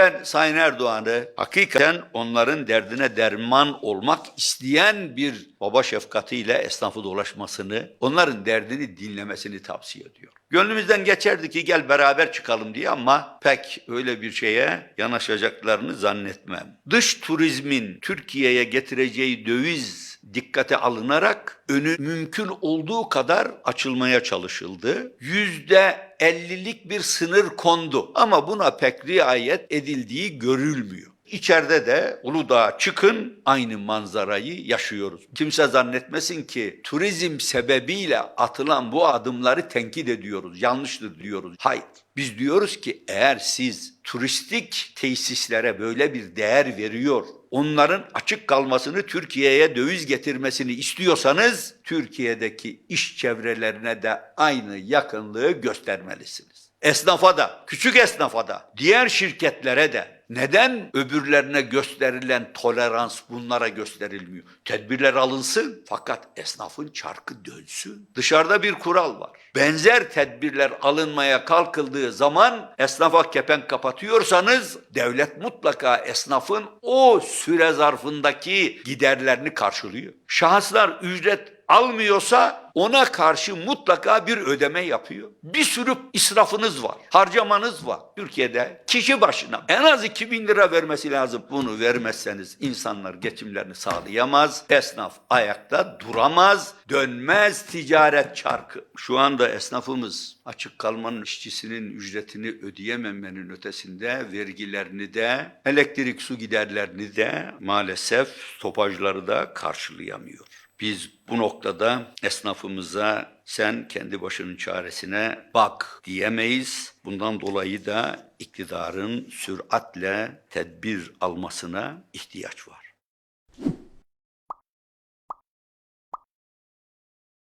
Ben Sayın Erdoğan'ı hakikaten onların derdine derman olmak isteyen bir baba şefkatiyle esnafı dolaşmasını, onların derdini dinlemesini tavsiye ediyorum. Gönlümüzden geçerdi ki gel beraber çıkalım diye ama pek öyle bir şeye yanaşacaklarını zannetmem. Dış turizmin Türkiye'ye getireceği döviz dikkate alınarak önü mümkün olduğu kadar açılmaya çalışıldı. Yüzde 50'lik bir sınır kondu ama buna pek riayet edildiği görülmüyor. İçeride de Uludağ'a çıkın aynı manzarayı yaşıyoruz. Kimse zannetmesin ki turizm sebebiyle atılan bu adımları tenkit ediyoruz, yanlıştır diyoruz. Hayır. Biz diyoruz ki eğer siz turistik tesislere böyle bir değer veriyor, onların açık kalmasını Türkiye'ye döviz getirmesini istiyorsanız Türkiye'deki iş çevrelerine de aynı yakınlığı göstermelisiniz. Esnafa da, küçük esnafa da, diğer şirketlere de neden öbürlerine gösterilen tolerans bunlara gösterilmiyor? Tedbirler alınsın fakat esnafın çarkı dönsün. Dışarıda bir kural var. Benzer tedbirler alınmaya kalkıldığı zaman esnafa kepenk kapatıyorsanız devlet mutlaka esnafın o süre zarfındaki giderlerini karşılıyor. Şahıslar ücret almıyorsa ona karşı mutlaka bir ödeme yapıyor. Bir sürü israfınız var, harcamanız var. Türkiye'de kişi başına en az 2000 lira vermesi lazım. Bunu vermezseniz insanlar geçimlerini sağlayamaz, esnaf ayakta duramaz, dönmez ticaret çarkı. Şu anda esnafımız açık kalmanın işçisinin ücretini ödeyememenin ötesinde vergilerini de, elektrik su giderlerini de maalesef stopajları da karşılayamıyor. Biz bu noktada esnafımıza sen kendi başının çaresine bak diyemeyiz. Bundan dolayı da iktidarın süratle tedbir almasına ihtiyaç var.